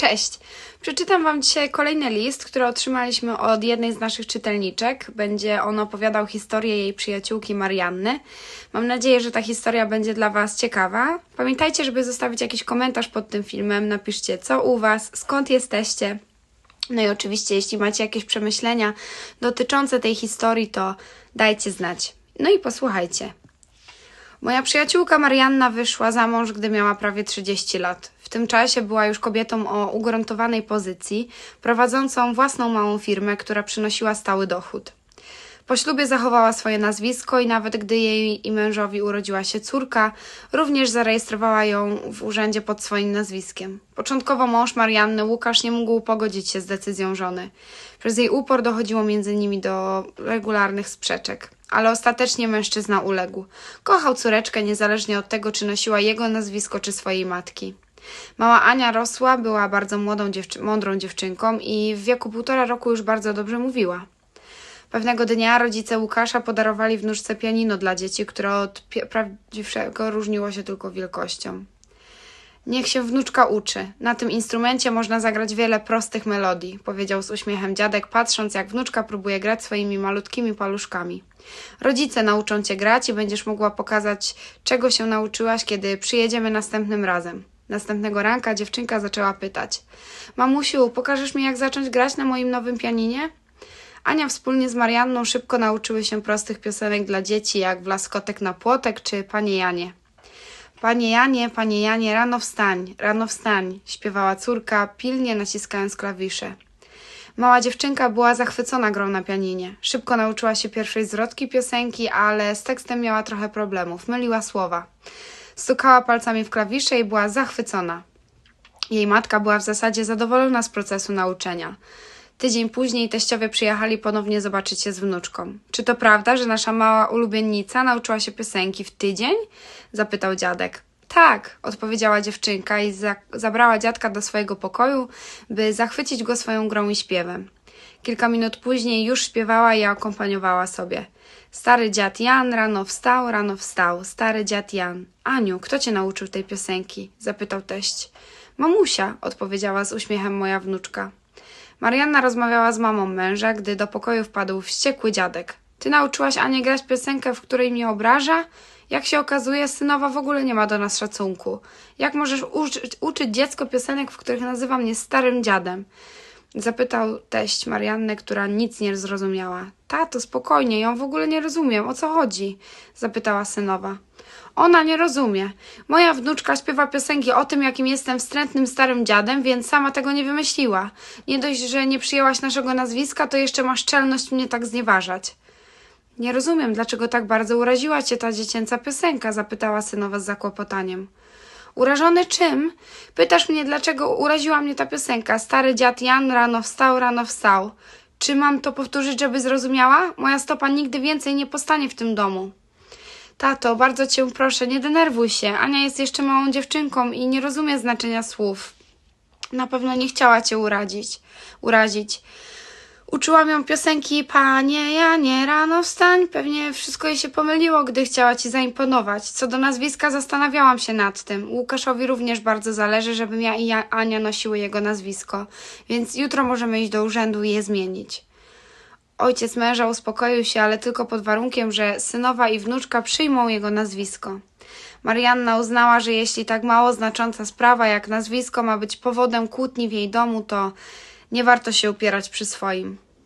Cześć! Przeczytam Wam dzisiaj kolejny list, który otrzymaliśmy od jednej z naszych czytelniczek. Będzie on opowiadał historię jej przyjaciółki Marianny. Mam nadzieję, że ta historia będzie dla Was ciekawa. Pamiętajcie, żeby zostawić jakiś komentarz pod tym filmem. Napiszcie, co u Was, skąd jesteście. No i oczywiście, jeśli macie jakieś przemyślenia dotyczące tej historii, to dajcie znać. No i posłuchajcie. Moja przyjaciółka Marianna wyszła za mąż, gdy miała prawie 30 lat. Tym czasie była już kobietą o ugruntowanej pozycji, prowadzącą własną małą firmę, która przynosiła stały dochód. Po ślubie zachowała swoje nazwisko i nawet gdy jej i mężowi urodziła się córka, również zarejestrowała ją w urzędzie pod swoim nazwiskiem. Początkowo mąż Marianny, Łukasz, nie mógł pogodzić się z decyzją żony. Przez jej upór dochodziło między nimi do regularnych sprzeczek ale ostatecznie mężczyzna uległ. Kochał córeczkę niezależnie od tego, czy nosiła jego nazwisko, czy swojej matki. Mała Ania rosła, była bardzo młodą, dziewczy mądrą dziewczynką i w wieku półtora roku już bardzo dobrze mówiła. Pewnego dnia rodzice Łukasza podarowali wnuczce pianino dla dzieci, które od prawdziwszego różniło się tylko wielkością. Niech się wnuczka uczy. Na tym instrumencie można zagrać wiele prostych melodii, powiedział z uśmiechem dziadek, patrząc jak wnuczka próbuje grać swoimi malutkimi paluszkami. Rodzice nauczą cię grać i będziesz mogła pokazać, czego się nauczyłaś, kiedy przyjedziemy następnym razem. Następnego ranka dziewczynka zaczęła pytać: Mamusiu, pokażesz mi, jak zacząć grać na moim nowym pianinie? Ania wspólnie z Marianną szybko nauczyły się prostych piosenek dla dzieci, jak Wlaskotek na płotek czy Panie Janie. Panie Janie, panie Janie, rano wstań, rano wstań, śpiewała córka, pilnie naciskając klawisze. Mała dziewczynka była zachwycona grą na pianinie. Szybko nauczyła się pierwszej zwrotki piosenki, ale z tekstem miała trochę problemów. Myliła słowa. Stukała palcami w klawisze i była zachwycona. Jej matka była w zasadzie zadowolona z procesu nauczenia. Tydzień później teściowie przyjechali ponownie zobaczyć się z wnuczką. Czy to prawda, że nasza mała ulubienica nauczyła się piosenki w tydzień? zapytał dziadek. Tak, odpowiedziała dziewczynka i za zabrała dziadka do swojego pokoju, by zachwycić go swoją grą i śpiewem. Kilka minut później już śpiewała i akompaniowała sobie. Stary dziad Jan rano wstał, rano wstał. Stary dziad Jan. Aniu, kto cię nauczył tej piosenki? zapytał teść. Mamusia, odpowiedziała z uśmiechem moja wnuczka. Marianna rozmawiała z mamą męża, gdy do pokoju wpadł wściekły dziadek. Ty nauczyłaś Anię grać piosenkę, w której mnie obraża? Jak się okazuje, synowa w ogóle nie ma do nas szacunku. Jak możesz uczyć, dziecko piosenek, w których nazywa mnie starym dziadem? Zapytał teść Mariannę, która nic nie zrozumiała. Tato, spokojnie, ją w ogóle nie rozumiem. O co chodzi? Zapytała synowa. Ona nie rozumie. Moja wnuczka śpiewa piosenki o tym, jakim jestem wstrętnym starym dziadem, więc sama tego nie wymyśliła. Nie dość, że nie przyjęłaś naszego nazwiska, to jeszcze masz czelność mnie tak znieważać. Nie rozumiem, dlaczego tak bardzo uraziła cię ta dziecięca piosenka, zapytała synowa z zakłopotaniem. Urażony czym? Pytasz mnie, dlaczego uraziła mnie ta piosenka. Stary dziad Jan rano wstał, rano wstał. Czy mam to powtórzyć, żeby zrozumiała? Moja stopa nigdy więcej nie postanie w tym domu. Tato, bardzo cię proszę, nie denerwuj się. Ania jest jeszcze małą dziewczynką i nie rozumie znaczenia słów. Na pewno nie chciała cię urazić. urazić. Uczyłam ją piosenki Panie Janie, rano wstań. Pewnie wszystko jej się pomyliło, gdy chciała ci zaimponować. Co do nazwiska, zastanawiałam się nad tym. Łukaszowi również bardzo zależy, żebym ja i Ania nosiły jego nazwisko, więc jutro możemy iść do urzędu i je zmienić. Ojciec męża uspokoił się, ale tylko pod warunkiem, że synowa i wnuczka przyjmą jego nazwisko. Marianna uznała, że jeśli tak mało znacząca sprawa jak nazwisko ma być powodem kłótni w jej domu, to nie warto się upierać przy swoim.